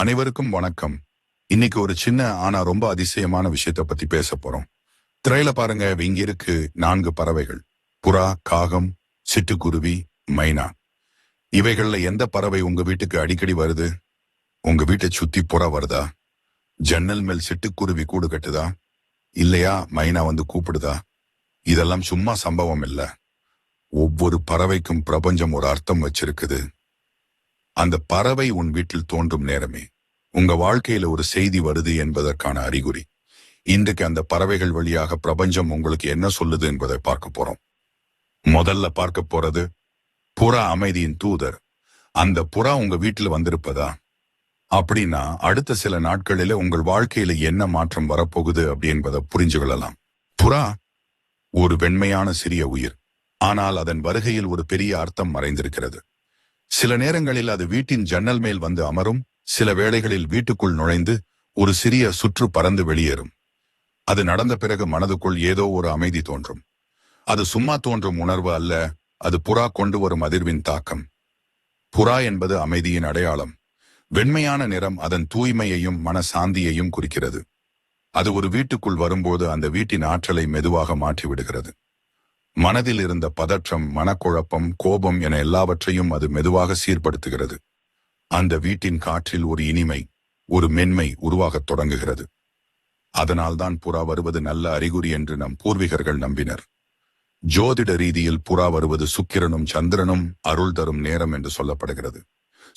அனைவருக்கும் வணக்கம். இன்னைக்கு ஒரு சின்ன ஆனா ரொம்ப அதிசயமான விஷயத்த பத்தி பேச போறோம். திரையில பாருங்க இங்க இருக்கு நான்கு பறவைகள். புறா காகம் சிட்டுக்குருவி மைனா. இவைகள்ல எந்த பறவை உங்க வீட்டுக்கு அடிக்கடி வருது? உங்க வீட்டை சுத்தி புறா வருதா? ஜன்னல் மேல் சிட்டுக்குருவி கூடு கட்டுதா? இல்லையா மைனா வந்து கூப்பிடுதா? இதெல்லாம் சும்மா சம்பவம் இல்லை. ஒவ்வொரு பறவைக்கும் பிரபஞ்சம் ஒரு அர்த்தம் வச்சிருக்குது. அந்த பறவை உன் வீட்டில் தோன்றும் நேரமே. உங்க வாழ்க்கையில ஒரு செய்தி வருது என்பதற்கான அறிகுறி. இன்றைக்கு அந்த பறவைகள் வழியாக பிரபஞ்சம் உங்களுக்கு என்ன சொல்லுது என்பதை பார்க்க போறோம். முதல்ல பார்க்க போறது புறா அமைதியின் தூதர். அந்த புறா உங்க வீட்டில் வந்திருப்பதா? அப்படின்னா அடுத்த சில நாட்களில உங்கள் வாழ்க்கையில என்ன மாற்றம் வரப்போகுது அப்படி என்பதை புரிஞ்சு கொள்ளலாம். புறா ஒரு வெண்மையான சிறிய உயிர். ஆனால் அதன் வருகையில் ஒரு பெரிய அர்த்தம் மறைந்திருக்கிறது. சில நேரங்களில் அது வீட்டின் ஜன்னல் மேல் வந்து அமரும் சில வேளைகளில் வீட்டுக்குள் நுழைந்து ஒரு சிறிய சுற்று பறந்து வெளியேறும். அது நடந்த பிறகு மனதுக்குள் ஏதோ ஒரு அமைதி தோன்றும். அது சும்மா தோன்றும் உணர்வு அல்ல அது புறா கொண்டு வரும் அதிர்வின் தாக்கம். புறா என்பது அமைதியின் அடையாளம். வெண்மையான நிறம் அதன் தூய்மையையும் மனசாந்தியையும் குறிக்கிறது. அது ஒரு வீட்டுக்குள் வரும்போது அந்த வீட்டின் ஆற்றலை மெதுவாக மாற்றி விடுகிறது மனதில் இருந்த பதற்றம் மனக்குழப்பம் கோபம் என எல்லாவற்றையும் அது மெதுவாக சீர்படுத்துகிறது. அந்த வீட்டின் காற்றில் ஒரு இனிமை ஒரு மென்மை உருவாகத் தொடங்குகிறது. அதனால்தான் புறா வருவது நல்ல அறிகுறி என்று நம் பூர்வீகர்கள் நம்பினர். ஜோதிட ரீதியில் புறா வருவது சுக்கிரனும் சந்திரனும் அருள் தரும் நேரம் என்று சொல்லப்படுகிறது.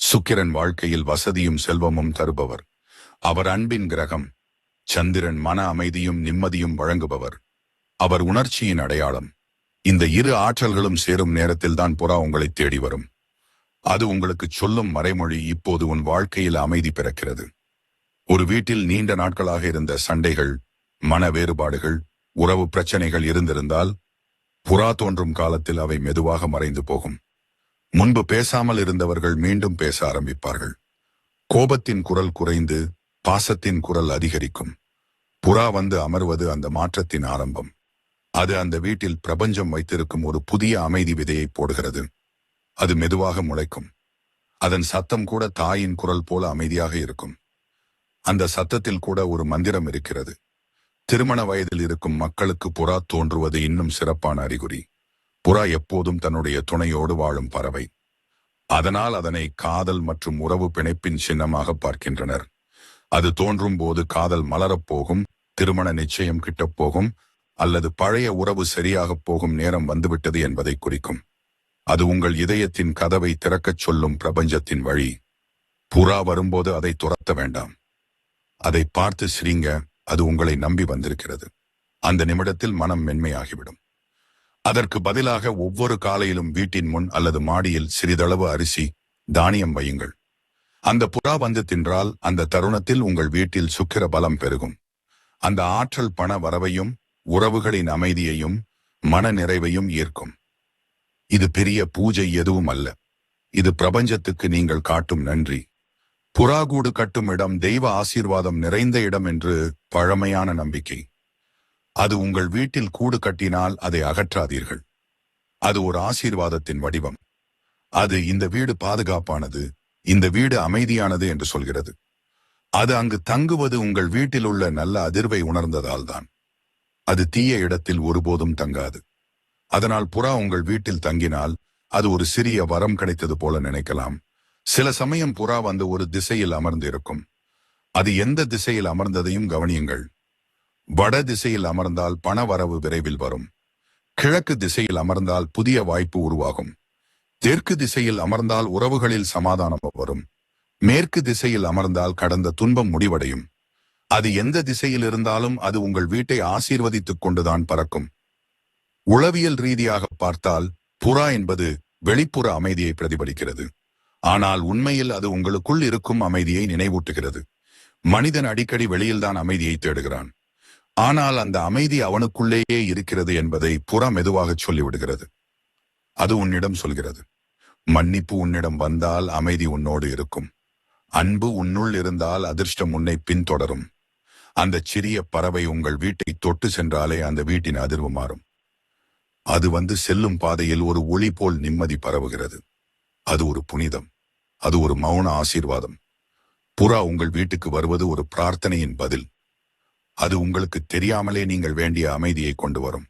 சுக்கிரன் வாழ்க்கையில் வசதியும் செல்வமும் தருபவர். அவர் அன்பின் கிரகம். சந்திரன் மன அமைதியும் நிம்மதியும் வழங்குபவர். அவர் உணர்ச்சியின் அடையாளம். இந்த இரு ஆற்றல்களும் சேரும் நேரத்தில்தான் புறா உங்களை தேடி வரும். அது உங்களுக்கு சொல்லும் மறைமொழி இப்போது உன் வாழ்க்கையில் அமைதி பிறக்கிறது. ஒரு வீட்டில் நீண்ட நாட்களாக இருந்த சண்டைகள் மன வேறுபாடுகள் உறவு பிரச்சனைகள் இருந்திருந்தால் புறா தோன்றும் காலத்தில் அவை மெதுவாக மறைந்து போகும். முன்பு பேசாமல் இருந்தவர்கள் மீண்டும் பேச ஆரம்பிப்பார்கள். கோபத்தின் குரல் குறைந்து பாசத்தின் குரல் அதிகரிக்கும். புறா வந்து அமர்வது அந்த மாற்றத்தின் ஆரம்பம். அது அந்த வீட்டில் பிரபஞ்சம் வைத்திருக்கும் ஒரு புதிய அமைதி விதையை போடுகிறது. அது மெதுவாக முளைக்கும். அதன் சத்தம் கூட தாயின் குரல் போல அமைதியாக இருக்கும். அந்த சத்தத்தில் கூட ஒரு மந்திரம் இருக்கிறது. திருமண வயதில் இருக்கும் மக்களுக்கு புறா தோன்றுவது இன்னும் சிறப்பான அறிகுறி. புறா எப்போதும் தன்னுடைய துணையோடு வாழும் பறவை. அதனால் அதனை காதல் மற்றும் உறவு பிணைப்பின் சின்னமாக பார்க்கின்றனர். அது தோன்றும் போது காதல் மலரப்போகும் திருமண நிச்சயம் கிட்டப்போகும் போகும் அல்லது பழைய உறவு சரியாகப் போகும் நேரம் வந்துவிட்டது என்பதை குறிக்கும். அது உங்கள் இதயத்தின் கதவை திறக்கச் சொல்லும் பிரபஞ்சத்தின் வழி. புறா வரும்போது அதை துரத்த வேண்டாம். அதை பார்த்து சிரிங்க அது உங்களை நம்பி வந்திருக்கிறது. அந்த நிமிடத்தில் மனம் மென்மையாகிவிடும். அதற்கு பதிலாக ஒவ்வொரு காலையிலும் வீட்டின் முன் அல்லது மாடியில் சிறிதளவு அரிசி தானியம் வையுங்கள். அந்த புறா வந்து தின்றால் அந்த தருணத்தில் உங்கள் வீட்டில் சுக்கிர பலம் பெருகும். அந்த ஆற்றல் பண வரவையும் உறவுகளின் அமைதியையும் மன நிறைவையும் ஈர்க்கும். இது பெரிய பூஜை எதுவும் அல்ல. இது பிரபஞ்சத்துக்கு நீங்கள் காட்டும் நன்றி. புறாகூடு கட்டும் இடம் தெய்வ ஆசீர்வாதம் நிறைந்த இடம் என்று பழமையான நம்பிக்கை. அது உங்கள் வீட்டில் கூடு கட்டினால் அதை அகற்றாதீர்கள். அது ஒரு ஆசீர்வாதத்தின் வடிவம். அது இந்த வீடு பாதுகாப்பானது இந்த வீடு அமைதியானது என்று சொல்கிறது. அது அங்கு தங்குவது உங்கள் வீட்டில் உள்ள நல்ல அதிர்வை உணர்ந்ததால்தான். அது தீய இடத்தில் ஒருபோதும் தங்காது. அதனால் புறா உங்கள் வீட்டில் தங்கினால் அது ஒரு சிறிய வரம் கிடைத்தது போல நினைக்கலாம். சில சமயம் புறா வந்து ஒரு திசையில் அமர்ந்து இருக்கும் அது எந்த திசையில் அமர்ந்ததையும் கவனியுங்கள். வட திசையில் அமர்ந்தால் பண வரவு விரைவில் வரும். கிழக்கு திசையில் அமர்ந்தால் புதிய வாய்ப்பு உருவாகும். தெற்கு திசையில் அமர்ந்தால் உறவுகளில் சமாதானம் வரும். மேற்கு திசையில் அமர்ந்தால் கடந்த துன்பம் முடிவடையும். அது எந்த திசையில் இருந்தாலும் அது உங்கள் வீட்டை ஆசீர்வதித்துக் கொண்டுதான் பறக்கும். உளவியல் ரீதியாக பார்த்தால் புறா என்பது வெளிப்புற அமைதியை பிரதிபலிக்கிறது. ஆனால் உண்மையில் அது உங்களுக்குள் இருக்கும் அமைதியை நினைவூட்டுகிறது. மனிதன் அடிக்கடி வெளியில்தான் அமைதியை தேடுகிறான். ஆனால் அந்த அமைதி அவனுக்குள்ளேயே இருக்கிறது என்பதை புறா மெதுவாக சொல்லிவிடுகிறது. அது உன்னிடம் சொல்கிறது. மன்னிப்பு உன்னிடம் வந்தால் அமைதி உன்னோடு இருக்கும். அன்பு உன்னுள் இருந்தால் அதிர்ஷ்டம் உன்னை பின்தொடரும். அந்த சிறிய பறவை உங்கள் வீட்டை தொட்டு சென்றாலே அந்த வீட்டின் அதிர்வு மாறும். அது வந்து செல்லும் பாதையில் ஒரு ஒளி போல் நிம்மதி பரவுகிறது. அது ஒரு புனிதம். அது ஒரு மௌன ஆசீர்வாதம். புறா உங்கள் வீட்டுக்கு வருவது ஒரு பிரார்த்தனையின் பதில். அது உங்களுக்கு தெரியாமலே நீங்கள் வேண்டிய அமைதியை கொண்டு வரும்.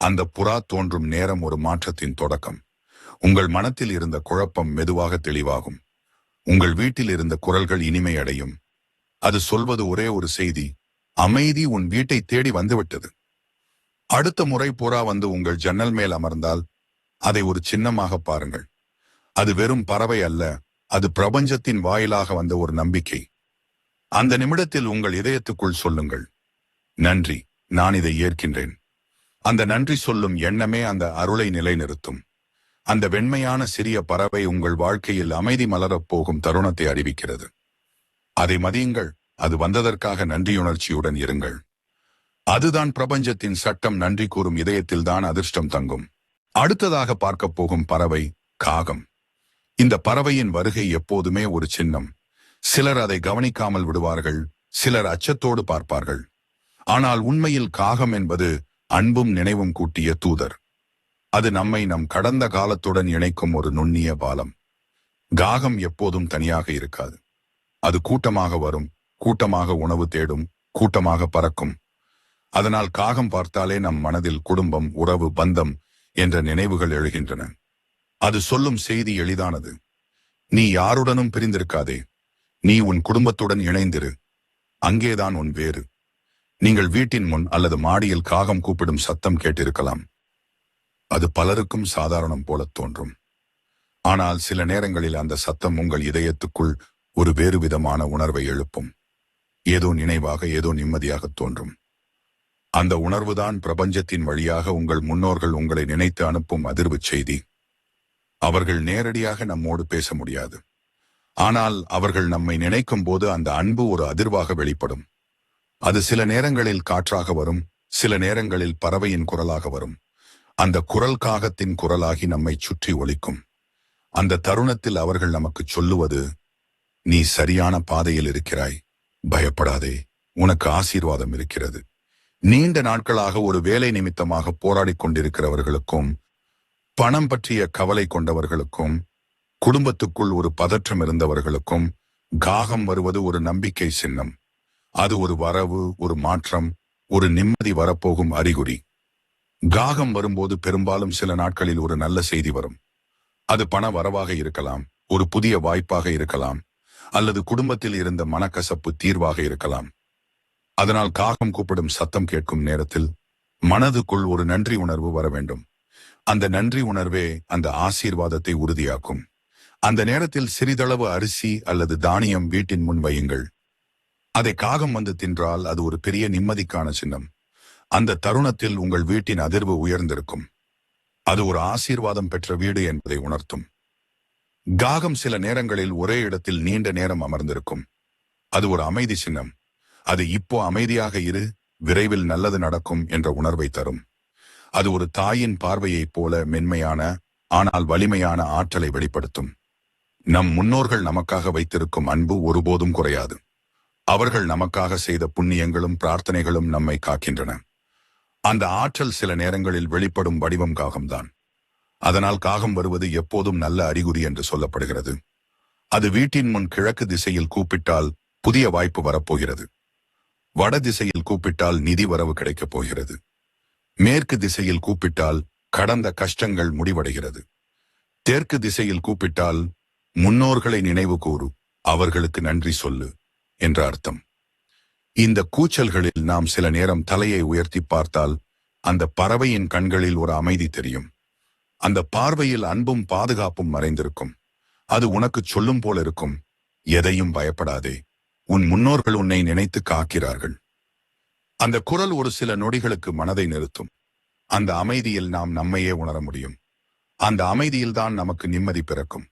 அந்த புறா தோன்றும் நேரம் ஒரு மாற்றத்தின் தொடக்கம். உங்கள் மனத்தில் இருந்த குழப்பம் மெதுவாக தெளிவாகும். உங்கள் வீட்டில் இருந்த குரல்கள் இனிமை அடையும் அது சொல்வது ஒரே ஒரு செய்தி. அமைதி உன் வீட்டை தேடி வந்துவிட்டது. அடுத்த முறை புறா வந்து உங்கள் ஜன்னல் மேல் அமர்ந்தால் அதை ஒரு சின்னமாக பாருங்கள். அது வெறும் பறவை அல்ல அது பிரபஞ்சத்தின் வாயிலாக வந்த ஒரு நம்பிக்கை. அந்த நிமிடத்தில் உங்கள் இதயத்துக்குள் சொல்லுங்கள். நன்றி நான் இதை ஏற்கின்றேன். அந்த நன்றி சொல்லும் எண்ணமே அந்த அருளை நிலைநிறுத்தும். அந்த வெண்மையான சிறிய பறவை உங்கள் வாழ்க்கையில் அமைதி மலரப் போகும் தருணத்தை அறிவிக்கிறது. அதை மதியுங்கள். அது வந்ததற்காக நன்றியுணர்ச்சியுடன் இருங்கள். அதுதான் பிரபஞ்சத்தின் சட்டம் நன்றி கூறும் இதயத்தில்தான் அதிர்ஷ்டம் தங்கும். அடுத்ததாக பார்க்கப் போகும் பறவை காகம். இந்த பறவையின் வருகை எப்போதுமே ஒரு சின்னம். சிலர் அதை கவனிக்காமல் விடுவார்கள் சிலர் அச்சத்தோடு பார்ப்பார்கள். ஆனால் உண்மையில் காகம் என்பது அன்பும் நினைவும் கூட்டிய தூதர். அது நம்மை நம் கடந்த காலத்துடன் இணைக்கும் ஒரு நுண்ணிய பாலம். காகம் எப்போதும் தனியாக இருக்காது. அது கூட்டமாக வரும் கூட்டமாக உணவு தேடும் கூட்டமாக பறக்கும். அதனால் காகம் பார்த்தாலே நம் மனதில் குடும்பம் உறவு பந்தம் என்ற நினைவுகள் எழுகின்றன. அது சொல்லும் செய்தி எளிதானது. நீ யாருடனும் பிரிந்திருக்காதே. நீ உன் குடும்பத்துடன் இணைந்திரு. அங்கேதான் உன் வேறு. நீங்கள் வீட்டின் முன் அல்லது மாடியில் காகம் கூப்பிடும் சத்தம் கேட்டிருக்கலாம். அது பலருக்கும் சாதாரணம் போல தோன்றும். ஆனால் சில நேரங்களில் அந்த சத்தம் உங்கள் இதயத்துக்குள் ஒரு வேறு விதமான உணர்வை எழுப்பும். ஏதோ நினைவாக ஏதோ நிம்மதியாக தோன்றும். அந்த உணர்வுதான் பிரபஞ்சத்தின் வழியாக உங்கள் முன்னோர்கள் உங்களை நினைத்து அனுப்பும் அதிர்வு செய்தி. அவர்கள் நேரடியாக நம்மோடு பேச முடியாது. ஆனால் அவர்கள் நம்மை நினைக்கும் போது அந்த அன்பு ஒரு அதிர்வாக வெளிப்படும். அது சில நேரங்களில் காற்றாக வரும் சில நேரங்களில் பறவையின் குரலாக வரும். அந்த குரல் காகத்தின் குரலாகி நம்மை சுற்றி ஒழிக்கும் அந்த தருணத்தில் அவர்கள் நமக்கு சொல்லுவது நீ சரியான பாதையில் இருக்கிறாய். பயப்படாதே. உனக்கு ஆசீர்வாதம் இருக்கிறது. நீண்ட நாட்களாக ஒரு வேலை நிமித்தமாக போராடி கொண்டிருக்கிறவர்களுக்கும் பணம் பற்றிய கவலை கொண்டவர்களுக்கும் குடும்பத்துக்குள் ஒரு பதற்றம் இருந்தவர்களுக்கும் காகம் வருவது ஒரு நம்பிக்கை சின்னம். அது ஒரு வரவு ஒரு மாற்றம் ஒரு நிம்மதி வரப்போகும் அறிகுறி. காகம் வரும்போது பெரும்பாலும் சில நாட்களில் ஒரு நல்ல செய்தி வரும். அது பண வரவாக இருக்கலாம் ஒரு புதிய வாய்ப்பாக இருக்கலாம் அல்லது குடும்பத்தில் இருந்த மனக்கசப்பு தீர்வாக இருக்கலாம். அதனால் காகம் கூப்பிடும் சத்தம் கேட்கும் நேரத்தில் மனதுக்குள் ஒரு நன்றி உணர்வு வர வேண்டும். அந்த நன்றி உணர்வே அந்த ஆசீர்வாதத்தை உறுதியாக்கும். அந்த நேரத்தில் சிறிதளவு அரிசி அல்லது தானியம் வீட்டின் முன் வையுங்கள். அதை காகம் வந்து தின்றால் அது ஒரு பெரிய நிம்மதிக்கான சின்னம். அந்த தருணத்தில் உங்கள் வீட்டின் அதிர்வு உயர்ந்திருக்கும். அது ஒரு ஆசீர்வாதம் பெற்ற வீடு என்பதை உணர்த்தும். காகம் சில நேரங்களில் ஒரே இடத்தில் நீண்ட நேரம் அமர்ந்திருக்கும். அது ஒரு அமைதி சின்னம். அது இப்போ அமைதியாக இரு விரைவில் நல்லது நடக்கும் என்ற உணர்வை தரும். அது ஒரு தாயின் பார்வையைப் போல மென்மையான ஆனால் வலிமையான ஆற்றலை வெளிப்படுத்தும். நம் முன்னோர்கள் நமக்காக வைத்திருக்கும் அன்பு ஒருபோதும் குறையாது. அவர்கள் நமக்காக செய்த புண்ணியங்களும் பிரார்த்தனைகளும் நம்மை காக்கின்றன. அந்த ஆற்றல் சில நேரங்களில் வெளிப்படும் வடிவம் காகம்தான். அதனால் காகம் வருவது எப்போதும் நல்ல அறிகுறி என்று சொல்லப்படுகிறது. அது வீட்டின் முன் கிழக்கு திசையில் கூப்பிட்டால் புதிய வாய்ப்பு வரப்போகிறது. வட திசையில் கூப்பிட்டால் நிதி வரவு கிடைக்கப் போகிறது. மேற்கு திசையில் கூப்பிட்டால் கடந்த கஷ்டங்கள் முடிவடைகிறது. தெற்கு திசையில் கூப்பிட்டால் முன்னோர்களை நினைவு கூறு அவர்களுக்கு நன்றி சொல்லு என்ற அர்த்தம். இந்த கூச்சல்களில் நாம் சில நேரம் தலையை உயர்த்தி பார்த்தால் அந்த பறவையின் கண்களில் ஒரு அமைதி தெரியும். அந்த பார்வையில் அன்பும் பாதுகாப்பும் மறைந்திருக்கும். அது உனக்கு சொல்லும் போல இருக்கும். எதையும் பயப்படாதே. உன் முன்னோர்கள் உன்னை நினைத்து காக்கிறார்கள். அந்த குரல் ஒரு சில நொடிகளுக்கு மனதை நிறுத்தும். அந்த அமைதியில் நாம் நம்மையே உணர முடியும். அந்த அமைதியில் தான் நமக்கு நிம்மதி பிறக்கும்.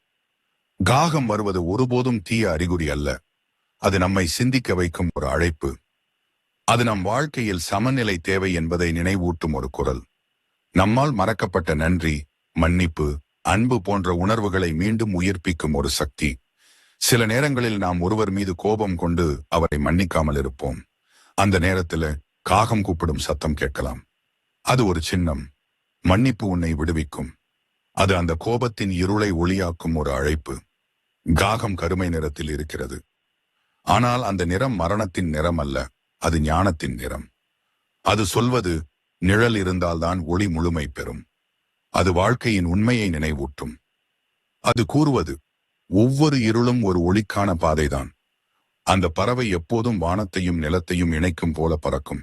காகம் வருவது ஒருபோதும் தீய அறிகுறி அல்ல. அது நம்மை சிந்திக்க வைக்கும் ஒரு அழைப்பு. அது நம் வாழ்க்கையில் சமநிலை தேவை என்பதை நினைவூட்டும் ஒரு குரல். நம்மால் மறக்கப்பட்ட நன்றி. மன்னிப்பு அன்பு போன்ற உணர்வுகளை மீண்டும் உயிர்ப்பிக்கும் ஒரு சக்தி. சில நேரங்களில் நாம் ஒருவர் மீது கோபம் கொண்டு அவரை மன்னிக்காமல் இருப்போம். அந்த நேரத்தில் காகம் கூப்பிடும் சத்தம் கேட்கலாம். அது ஒரு சின்னம். மன்னிப்பு உன்னை விடுவிக்கும். அது அந்த கோபத்தின் இருளை ஒளியாக்கும் ஒரு அழைப்பு. காகம் கருமை நிறத்தில் இருக்கிறது. ஆனால் அந்த நிறம் மரணத்தின் நிறம் அல்ல அது ஞானத்தின் நிறம். அது சொல்வது நிழல் இருந்தால்தான் ஒளி முழுமை பெறும். அது வாழ்க்கையின் உண்மையை நினைவூட்டும். அது கூறுவது ஒவ்வொரு இருளும் ஒரு ஒளிக்கான பாதைதான். அந்த பறவை எப்போதும் வானத்தையும் நிலத்தையும் இணைக்கும் போல பறக்கும்.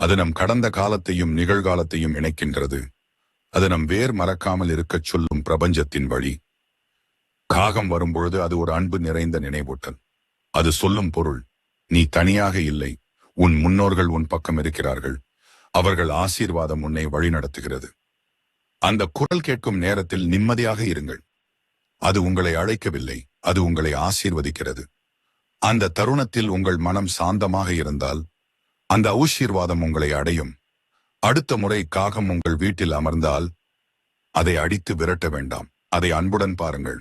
அது நம் கடந்த காலத்தையும் நிகழ்காலத்தையும் இணைக்கின்றது. அது நம் வேர் மறக்காமல் இருக்கச் சொல்லும் பிரபஞ்சத்தின் வழி. காகம் வரும்பொழுது அது ஒரு அன்பு நிறைந்த நினைவூட்டல். அது சொல்லும் பொருள் நீ தனியாக இல்லை உன் முன்னோர்கள் உன் பக்கம் இருக்கிறார்கள். அவர்கள் ஆசீர்வாதம் உன்னை வழிநடத்துகிறது. அந்த குரல் கேட்கும் நேரத்தில் நிம்மதியாக இருங்கள். அது உங்களை அழைக்கவில்லை அது உங்களை ஆசீர்வதிக்கிறது. அந்த தருணத்தில் உங்கள் மனம் சாந்தமாக இருந்தால் அந்த ஆசீர்வாதம் உங்களை அடையும். அடுத்த முறை காகம் உங்கள் வீட்டில் அமர்ந்தால் அதை அடித்து விரட்ட வேண்டாம் அதை அன்புடன் பாருங்கள்.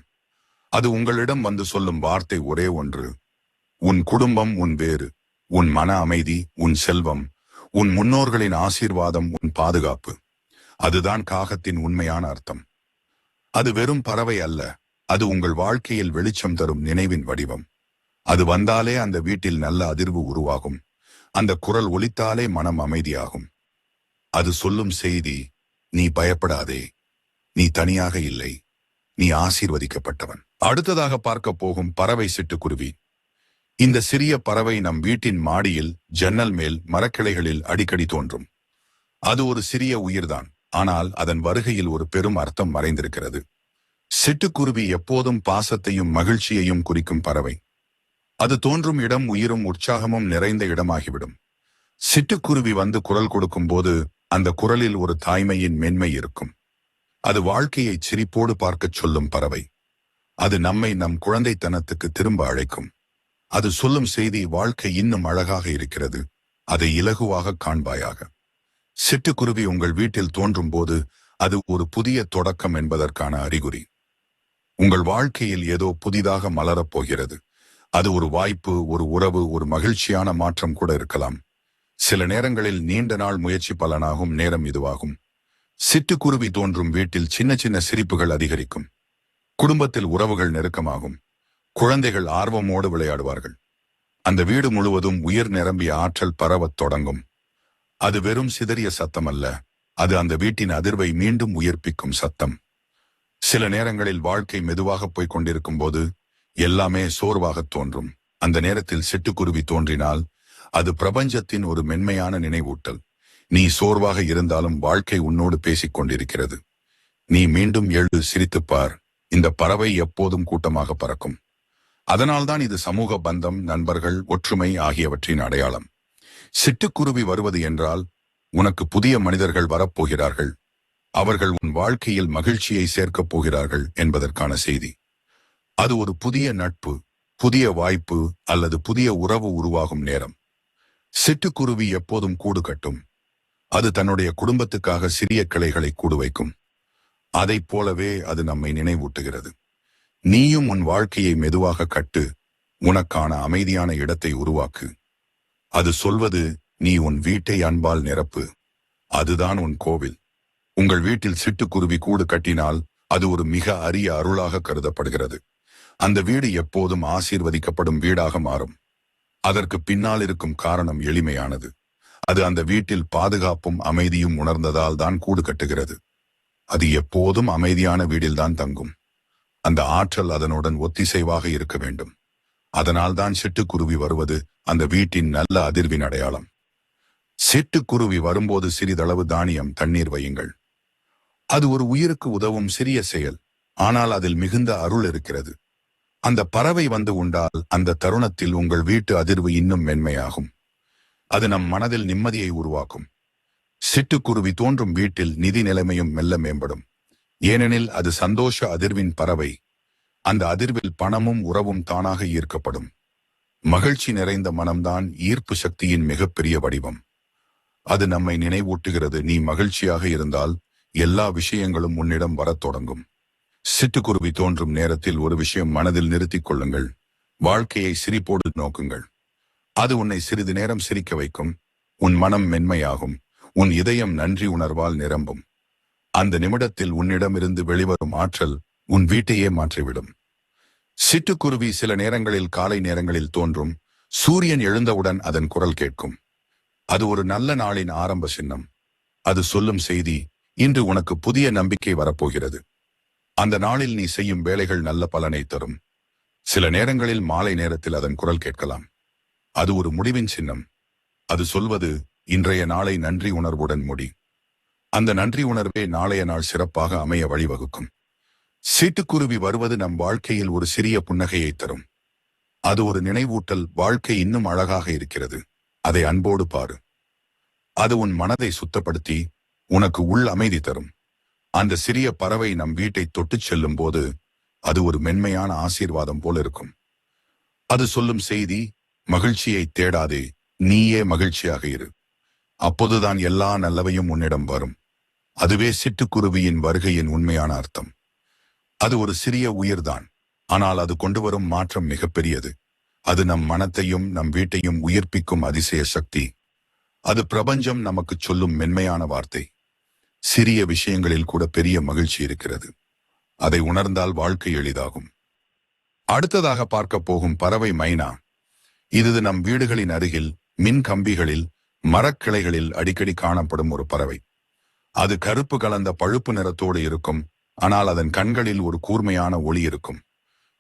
அது உங்களிடம் வந்து சொல்லும் வார்த்தை ஒரே ஒன்று உன் குடும்பம் உன் வேறு உன் மன அமைதி உன் செல்வம் உன் முன்னோர்களின் ஆசீர்வாதம் உன் பாதுகாப்பு. அதுதான் காகத்தின் உண்மையான அர்த்தம். அது வெறும் பறவை அல்ல அது உங்கள் வாழ்க்கையில் வெளிச்சம் தரும் நினைவின் வடிவம். அது வந்தாலே அந்த வீட்டில் நல்ல அதிர்வு உருவாகும் அந்த குரல் ஒலித்தாலே மனம் அமைதியாகும். அது சொல்லும் செய்தி நீ பயப்படாதே நீ தனியாக இல்லை நீ ஆசீர்வதிக்கப்பட்டவன். அடுத்ததாக பார்க்க போகும் பறவை சிட்டுக்குருவி. இந்த சிறிய பறவை நம் வீட்டின் மாடியில் ஜன்னல் மேல் மரக்கிளைகளில் அடிக்கடி தோன்றும். அது ஒரு சிறிய உயிர்தான். ஆனால் அதன் வருகையில் ஒரு பெரும் அர்த்தம் மறைந்திருக்கிறது. சிட்டுக்குருவி எப்போதும் பாசத்தையும் மகிழ்ச்சியையும் குறிக்கும் பறவை. அது தோன்றும் இடம் உயிரும் உற்சாகமும் நிறைந்த இடமாகிவிடும். சிட்டுக்குருவி வந்து குரல் கொடுக்கும்போது அந்த குரலில் ஒரு தாய்மையின் மென்மை இருக்கும். அது வாழ்க்கையை சிரிப்போடு பார்க்கச் சொல்லும் பறவை. அது நம்மை நம் குழந்தைத்தனத்துக்கு திரும்ப அழைக்கும். அது சொல்லும் செய்தி வாழ்க்கை இன்னும் அழகாக இருக்கிறது. அதை இலகுவாக காண்பாயாக. சிட்டுக்குருவி உங்கள் வீட்டில் தோன்றும் போது அது ஒரு புதிய தொடக்கம் என்பதற்கான அறிகுறி. உங்கள் வாழ்க்கையில் ஏதோ புதிதாக மலரப் போகிறது. அது ஒரு வாய்ப்பு ஒரு உறவு ஒரு மகிழ்ச்சியான மாற்றம் கூட இருக்கலாம். சில நேரங்களில் நீண்ட நாள் முயற்சி பலனாகும் நேரம் இதுவாகும். சிட்டுக்குருவி தோன்றும் வீட்டில் சின்ன சின்ன சிரிப்புகள் அதிகரிக்கும். குடும்பத்தில் உறவுகள் நெருக்கமாகும். குழந்தைகள் ஆர்வமோடு விளையாடுவார்கள். அந்த வீடு முழுவதும் உயிர் நிரம்பிய ஆற்றல் பரவத் தொடங்கும். அது வெறும் சிதறிய சத்தம் அல்ல அது அந்த வீட்டின் அதிர்வை மீண்டும் உயிர்ப்பிக்கும் சத்தம். சில நேரங்களில் வாழ்க்கை மெதுவாக போய்க் கொண்டிருக்கும் போது எல்லாமே சோர்வாகத் தோன்றும். அந்த நேரத்தில் சிட்டுக்குருவி தோன்றினால் அது பிரபஞ்சத்தின் ஒரு மென்மையான நினைவூட்டல். நீ சோர்வாக இருந்தாலும் வாழ்க்கை உன்னோடு பேசிக் கொண்டிருக்கிறது. நீ மீண்டும் எழு சிரித்துப்பார் இந்த பறவை எப்போதும் கூட்டமாக பறக்கும். அதனால்தான் இது சமூக பந்தம் நண்பர்கள் ஒற்றுமை ஆகியவற்றின் அடையாளம். சிட்டுக்குருவி வருவது என்றால் உனக்கு புதிய மனிதர்கள் வரப்போகிறார்கள். அவர்கள் உன் வாழ்க்கையில் மகிழ்ச்சியை சேர்க்கப் போகிறார்கள் என்பதற்கான செய்தி. அது ஒரு புதிய நட்பு புதிய வாய்ப்பு அல்லது புதிய உறவு உருவாகும் நேரம். சிட்டுக்குருவி எப்போதும் கூடு கட்டும். அது தன்னுடைய குடும்பத்துக்காக சிறிய கிளைகளை கூடு வைக்கும். அதைப் போலவே அது நம்மை நினைவூட்டுகிறது. நீயும் உன் வாழ்க்கையை மெதுவாக கட்டு உனக்கான அமைதியான இடத்தை உருவாக்கு. அது சொல்வது நீ உன் வீட்டை அன்பால் நிரப்பு. அதுதான் உன் கோவில். உங்கள் வீட்டில் சிட்டுக்குருவி கூடு கட்டினால் அது ஒரு மிக அரிய அருளாக கருதப்படுகிறது. அந்த வீடு எப்போதும் ஆசீர்வதிக்கப்படும் வீடாக மாறும். அதற்கு பின்னால் இருக்கும் காரணம் எளிமையானது. அது அந்த வீட்டில் பாதுகாப்பும் அமைதியும் உணர்ந்ததால் தான் கூடு கட்டுகிறது. அது எப்போதும் அமைதியான வீடில்தான் தங்கும். அந்த ஆற்றல் அதனுடன் ஒத்திசைவாக இருக்க வேண்டும். அதனால்தான் சிட்டுக்குருவி வருவது அந்த வீட்டின் நல்ல அதிர்வின் அடையாளம். சிட்டுக்குருவி வரும்போது சிறிதளவு தானியம் தண்ணீர் வையுங்கள். அது ஒரு உயிருக்கு உதவும் சிறிய செயல் ஆனால் அதில் மிகுந்த அருள் இருக்கிறது. அந்த பறவை வந்து உண்டால் அந்த தருணத்தில் உங்கள் வீட்டு அதிர்வு இன்னும் மென்மையாகும். அது நம் மனதில் நிம்மதியை உருவாக்கும். சிட்டுக்குருவி தோன்றும் வீட்டில் நிதி நிலைமையும் மெல்ல மேம்படும். ஏனெனில் அது சந்தோஷ அதிர்வின் பறவை. அந்த அதிர்வில் பணமும் உறவும் தானாக ஈர்க்கப்படும். மகிழ்ச்சி நிறைந்த மனம்தான் ஈர்ப்பு சக்தியின் மிகப்பெரிய வடிவம். அது நம்மை நினைவூட்டுகிறது நீ மகிழ்ச்சியாக இருந்தால் எல்லா விஷயங்களும் உன்னிடம் வரத் தொடங்கும். சிட்டுக்குருவி தோன்றும் நேரத்தில் ஒரு விஷயம் மனதில் நிறுத்திக் கொள்ளுங்கள். வாழ்க்கையை சிரிப்போடு நோக்குங்கள். அது உன்னை சிறிது நேரம் சிரிக்க வைக்கும். உன் மனம் மென்மையாகும். உன் இதயம் நன்றி உணர்வால் நிரம்பும். அந்த நிமிடத்தில் உன்னிடமிருந்து வெளிவரும் ஆற்றல் உன் வீட்டையே மாற்றிவிடும். சிட்டுக்குருவி சில நேரங்களில் காலை நேரங்களில் தோன்றும். சூரியன் எழுந்தவுடன் அதன் குரல் கேட்கும். அது ஒரு நல்ல நாளின் ஆரம்ப சின்னம். அது சொல்லும் செய்தி இன்று உனக்கு புதிய நம்பிக்கை வரப்போகிறது. அந்த நாளில் நீ செய்யும் வேலைகள் நல்ல பலனை தரும். சில நேரங்களில் மாலை நேரத்தில் அதன் குரல் கேட்கலாம். அது ஒரு முடிவின் சின்னம். அது சொல்வது இன்றைய நாளை நன்றி உணர்வுடன் முடி. அந்த நன்றி உணர்வே நாளைய நாள் சிறப்பாக அமைய வழிவகுக்கும். சீட்டுக்குருவி வருவது நம் வாழ்க்கையில் ஒரு சிறிய புன்னகையை தரும். அது ஒரு நினைவூட்டல் வாழ்க்கை இன்னும் அழகாக இருக்கிறது. அதை அன்போடு பாரு. அது உன் மனதை சுத்தப்படுத்தி உனக்கு உள் அமைதி தரும். அந்த சிறிய பறவை நம் வீட்டை தொட்டுச் செல்லும் போது அது ஒரு மென்மையான ஆசீர்வாதம் போல இருக்கும். அது சொல்லும் செய்தி மகிழ்ச்சியை தேடாதே நீயே மகிழ்ச்சியாக இரு. அப்போதுதான் எல்லா நல்லவையும் உன்னிடம் வரும். அதுவே சிட்டுக்குருவியின் வருகையின் உண்மையான அர்த்தம். அது ஒரு சிறிய உயிர்தான். ஆனால் அது கொண்டு வரும் மாற்றம் மிகப்பெரியது. அது நம் மனத்தையும் நம் வீட்டையும் உயிர்ப்பிக்கும் அதிசய சக்தி. அது பிரபஞ்சம் நமக்கு சொல்லும் மென்மையான வார்த்தை. சிறிய விஷயங்களில் கூட பெரிய மகிழ்ச்சி இருக்கிறது. அதை உணர்ந்தால் வாழ்க்கை எளிதாகும். அடுத்ததாக பார்க்க போகும் பறவை மைனா. இது நம் வீடுகளின் அருகில் மின் கம்பிகளில் மரக்கிளைகளில் அடிக்கடி காணப்படும் ஒரு பறவை. அது கருப்பு கலந்த பழுப்பு நிறத்தோடு இருக்கும் ஆனால் அதன் கண்களில் ஒரு கூர்மையான ஒளி இருக்கும்.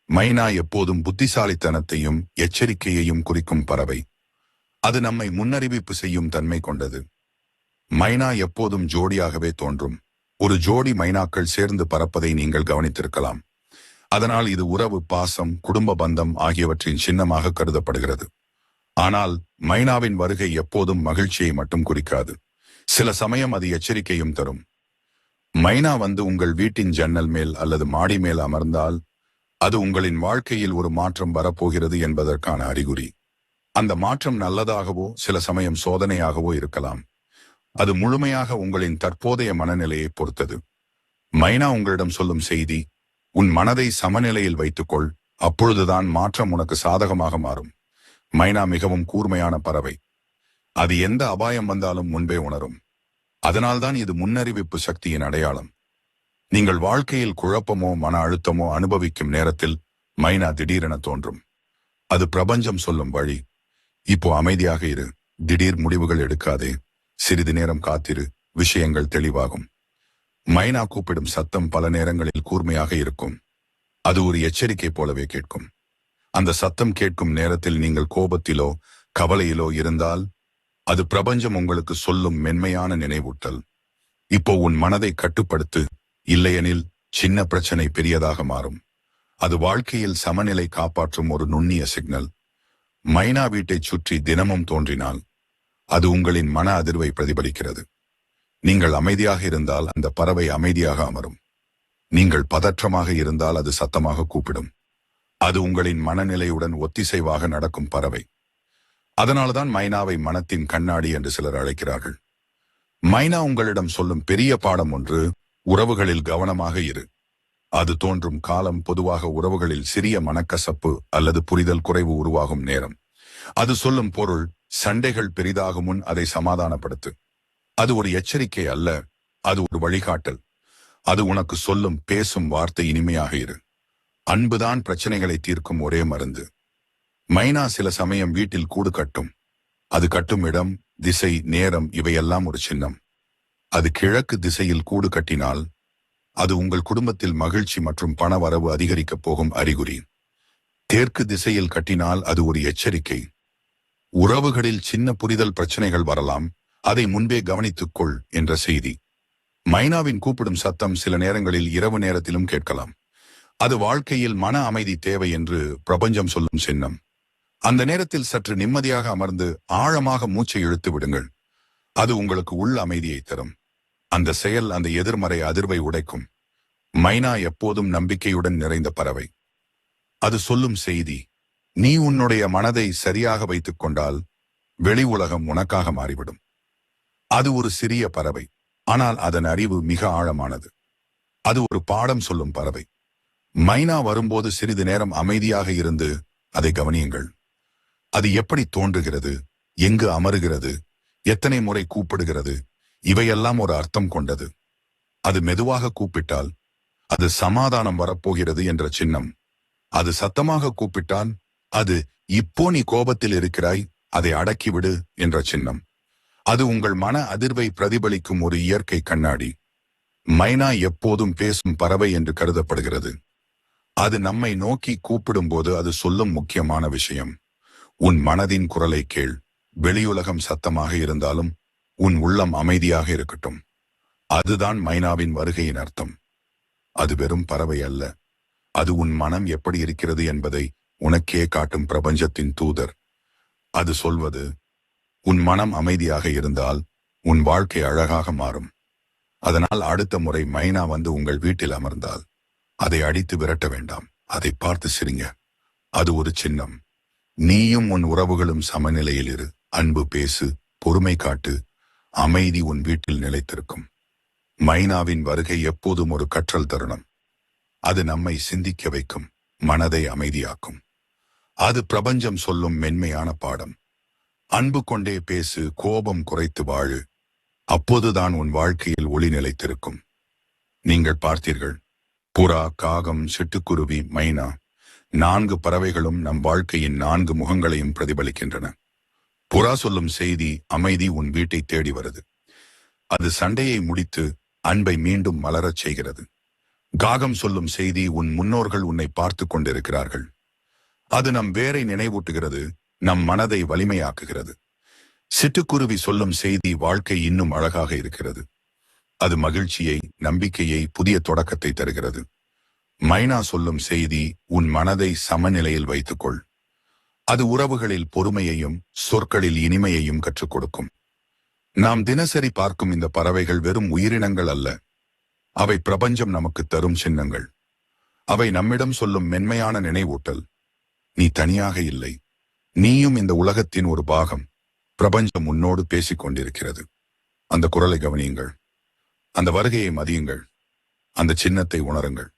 மைனா எப்போதும் புத்திசாலித்தனத்தையும் எச்சரிக்கையையும் குறிக்கும் பறவை. அது நம்மை முன்னறிவிப்பு செய்யும் தன்மை கொண்டது. மைனா எப்போதும் ஜோடியாகவே தோன்றும். ஒரு ஜோடி மைனாக்கள் சேர்ந்து பறப்பதை நீங்கள் கவனித்திருக்கலாம். அதனால் இது உறவு பாசம் குடும்ப பந்தம் ஆகியவற்றின் சின்னமாக கருதப்படுகிறது. ஆனால் மைனாவின் வருகை எப்போதும் மகிழ்ச்சியை மட்டும் குறிக்காது. சில சமயம் அது எச்சரிக்கையும் தரும். மைனா வந்து உங்கள் வீட்டின் ஜன்னல் மேல் அல்லது மாடி மேல் அமர்ந்தால் அது உங்களின் வாழ்க்கையில் ஒரு மாற்றம் வரப்போகிறது என்பதற்கான அறிகுறி. அந்த மாற்றம் நல்லதாகவோ சில சமயம் சோதனையாகவோ இருக்கலாம். அது முழுமையாக உங்களின் தற்போதைய மனநிலையை பொறுத்தது. மைனா உங்களிடம் சொல்லும் செய்தி உன் மனதை சமநிலையில் வைத்துக்கொள் அப்பொழுதுதான் மாற்றம் உனக்கு சாதகமாக மாறும். மைனா மிகவும் கூர்மையான பறவை. அது எந்த அபாயம் வந்தாலும் முன்பே உணரும். அதனால்தான் இது முன்னறிவிப்பு சக்தியின் அடையாளம். நீங்கள் வாழ்க்கையில் குழப்பமோ மன அழுத்தமோ அனுபவிக்கும் நேரத்தில் மைனா திடீரென தோன்றும். அது பிரபஞ்சம் சொல்லும் வழி. இப்போ அமைதியாக இரு. திடீர் முடிவுகள் எடுக்காதே. சிறிது நேரம் காத்திரு. விஷயங்கள் தெளிவாகும். மைனா கூப்பிடும் சத்தம் பல நேரங்களில் கூர்மையாக இருக்கும். அது ஒரு எச்சரிக்கை போலவே கேட்கும். அந்த சத்தம் கேட்கும் நேரத்தில் நீங்கள் கோபத்திலோ கவலையிலோ இருந்தால் அது பிரபஞ்சம் உங்களுக்கு சொல்லும் மென்மையான நினைவூட்டல். இப்போ உன் மனதை கட்டுப்படுத்து இல்லையெனில் சின்ன பிரச்சனை பெரியதாக மாறும். அது வாழ்க்கையில் சமநிலை காப்பாற்றும் ஒரு நுண்ணிய சிக்னல். மைனா வீட்டைச் சுற்றி தினமும் தோன்றினால் அது உங்களின் மன அதிர்வை பிரதிபலிக்கிறது. நீங்கள் அமைதியாக இருந்தால் அந்த பறவை அமைதியாக அமரும். நீங்கள் பதற்றமாக இருந்தால் அது சத்தமாக கூப்பிடும். அது உங்களின் மனநிலையுடன் ஒத்திசைவாக நடக்கும் பறவை. அதனால்தான் மைனாவை மனத்தின் கண்ணாடி என்று சிலர் அழைக்கிறார்கள். மைனா உங்களிடம் சொல்லும் பெரிய பாடம் ஒன்று உறவுகளில் கவனமாக இரு. அது தோன்றும் காலம் பொதுவாக உறவுகளில் சிறிய மனக்கசப்பு அல்லது புரிதல் குறைவு உருவாகும் நேரம். அது சொல்லும் பொருள் சண்டைகள் பெரிதாகும் முன் அதை சமாதானப்படுத்து. அது ஒரு எச்சரிக்கை அல்ல அது ஒரு வழிகாட்டல். அது உனக்கு சொல்லும் பேசும் வார்த்தை இனிமையாக இரு. அன்புதான் பிரச்சனைகளை தீர்க்கும் ஒரே மருந்து. மைனா சில சமயம் வீட்டில் கூடு கட்டும். அது கட்டும் இடம் திசை நேரம் இவையெல்லாம் ஒரு சின்னம். அது கிழக்கு திசையில் கூடு கட்டினால் அது உங்கள் குடும்பத்தில் மகிழ்ச்சி மற்றும் பண வரவு அதிகரிக்கப் போகும் அறிகுறி. தெற்கு திசையில் கட்டினால் அது ஒரு எச்சரிக்கை. உறவுகளில் சின்ன புரிதல் பிரச்சனைகள் வரலாம். அதை முன்பே கவனித்துக்கொள் என்ற செய்தி. மைனாவின் கூப்பிடும் சத்தம் சில நேரங்களில் இரவு நேரத்திலும் கேட்கலாம். அது வாழ்க்கையில் மன அமைதி தேவை என்று பிரபஞ்சம் சொல்லும் சின்னம். அந்த நேரத்தில் சற்று நிம்மதியாக அமர்ந்து ஆழமாக மூச்சை இழுத்து விடுங்கள். அது உங்களுக்கு உள் அமைதியை தரும். அந்த செயல் அந்த எதிர்மறை அதிர்வை உடைக்கும். மைனா எப்போதும் நம்பிக்கையுடன் நிறைந்த பறவை. அது சொல்லும் செய்தி நீ உன்னுடைய மனதை சரியாக வைத்துக் கொண்டால் வெளி உலகம் உனக்காக மாறிவிடும். அது ஒரு சிறிய பறவை ஆனால் அதன் அறிவு மிக ஆழமானது. அது ஒரு பாடம் சொல்லும் பறவை. மைனா வரும்போது சிறிது நேரம் அமைதியாக இருந்து அதை கவனியுங்கள். அது எப்படி தோன்றுகிறது? எங்கு அமருகிறது? எத்தனை முறை கூப்பிடுகிறது? இவையெல்லாம் ஒரு அர்த்தம் கொண்டது. அது மெதுவாக கூப்பிட்டால் அது சமாதானம் வரப்போகிறது என்ற சின்னம். அது சத்தமாக கூப்பிட்டால் அது இப்போ நீ கோபத்தில் இருக்கிறாய் அதை அடக்கிவிடு என்ற சின்னம். அது உங்கள் மன அதிர்வை பிரதிபலிக்கும் ஒரு இயற்கை கண்ணாடி. மைனா எப்போதும் பேசும் பறவை என்று கருதப்படுகிறது. அது நம்மை நோக்கி கூப்பிடும்போது அது சொல்லும் முக்கியமான விஷயம். உன் மனதின் குரலை கேள். வெளியுலகம் சத்தமாக இருந்தாலும் உன் உள்ளம் அமைதியாக இருக்கட்டும். அதுதான் மைனாவின் வருகையின் அர்த்தம். அது வெறும் பறவை அல்ல. அது உன் மனம் எப்படி இருக்கிறது என்பதை உனக்கே காட்டும் பிரபஞ்சத்தின் தூதர். அது சொல்வது உன் மனம் அமைதியாக இருந்தால் உன் வாழ்க்கை அழகாக மாறும். அதனால் அடுத்த முறை மைனா வந்து உங்கள் வீட்டில் அமர்ந்தால் அதை அடித்து விரட்ட வேண்டாம். அதை பார்த்து சிரிங்க. அது ஒரு சின்னம். நீயும் உன் உறவுகளும் சமநிலையில் இரு. அன்பு பேசு பொறுமை காட்டு. அமைதி உன் வீட்டில் நிலைத்திருக்கும். மைனாவின் வருகை எப்போதும் ஒரு கற்றல் தருணம். அது நம்மை சிந்திக்க வைக்கும் மனதை அமைதியாக்கும். அது பிரபஞ்சம் சொல்லும் மென்மையான பாடம். அன்பு கொண்டே பேசு கோபம் குறைத்து வாழு. அப்போதுதான் உன் வாழ்க்கையில் ஒளி நிலைத்திருக்கும். நீங்கள் பார்த்தீர்கள். புறா காகம் சிட்டுக்குருவி மைனா. நான்கு பறவைகளும் நம் வாழ்க்கையின் நான்கு முகங்களையும் பிரதிபலிக்கின்றன. புறா சொல்லும் செய்தி அமைதி உன் வீட்டை தேடி வருது. அது சண்டையை முடித்து அன்பை மீண்டும் மலரச் செய்கிறது. காகம் சொல்லும் செய்தி உன் முன்னோர்கள் உன்னை பார்த்து கொண்டிருக்கிறார்கள். அது நம் வேரை நினைவூட்டுகிறது நம் மனதை வலிமையாக்குகிறது. சிட்டுக்குருவி சொல்லும் செய்தி வாழ்க்கை இன்னும் அழகாக இருக்கிறது. அது மகிழ்ச்சியை நம்பிக்கையை புதிய தொடக்கத்தை தருகிறது. மைனா சொல்லும் செய்தி உன் மனதை சமநிலையில் வைத்துக்கொள். அது உறவுகளில் பொறுமையையும் சொற்களில் இனிமையையும் கற்றுக் கொடுக்கும். நாம் தினசரி பார்க்கும் இந்த பறவைகள் வெறும் உயிரினங்கள் அல்ல. அவை பிரபஞ்சம் நமக்கு தரும் சின்னங்கள். அவை நம்மிடம் சொல்லும் மென்மையான நினைவூட்டல். நீ தனியாக இல்லை. நீயும் இந்த உலகத்தின் ஒரு பாகம். பிரபஞ்சம் உன்னோடு பேசிக் கொண்டிருக்கிறது. அந்த குரலை கவனியுங்கள். அந்த வருகையை மதியுங்கள். அந்த சின்னத்தை உணருங்கள்.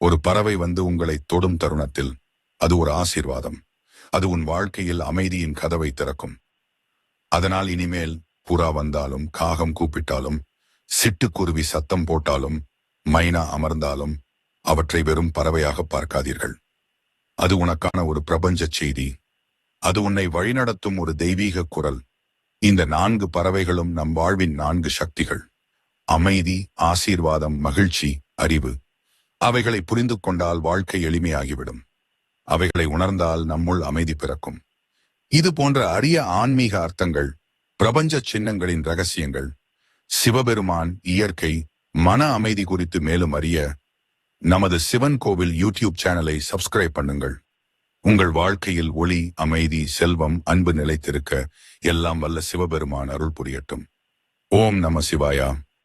ஒரு பறவை வந்து உங்களை தொடும் தருணத்தில் அது ஒரு ஆசீர்வாதம். அது உன் வாழ்க்கையில் அமைதியின் கதவை திறக்கும். அதனால் இனிமேல் புறா வந்தாலும் காகம் கூப்பிட்டாலும் சிட்டுக்குருவி சத்தம் போட்டாலும் மைனா அமர்ந்தாலும் அவற்றை வெறும் பறவையாக பார்க்காதீர்கள். அது உனக்கான ஒரு பிரபஞ்ச செய்தி. அது உன்னை வழிநடத்தும் ஒரு தெய்வீக குரல். இந்த நான்கு பறவைகளும் நம் வாழ்வின் நான்கு சக்திகள். அமைதி ஆசீர்வாதம் மகிழ்ச்சி அறிவு. அவைகளை புரிந்து கொண்டால் வாழ்க்கை எளிமையாகிவிடும். அவைகளை உணர்ந்தால் நம்முள் அமைதி பிறக்கும். இது போன்ற அரிய ஆன்மீக அர்த்தங்கள் பிரபஞ்ச சின்னங்களின் ரகசியங்கள் சிவபெருமான் இயற்கை மன அமைதி குறித்து மேலும் அறிய நமது சிவன் கோவில் யூடியூப் சேனலை சப்ஸ்கிரைப் பண்ணுங்கள். உங்கள் வாழ்க்கையில் ஒளி அமைதி செல்வம் அன்பு நிலைத்திருக்க எல்லாம் வல்ல சிவபெருமான் அருள் புரியட்டும். ஓம் நம சிவாயா.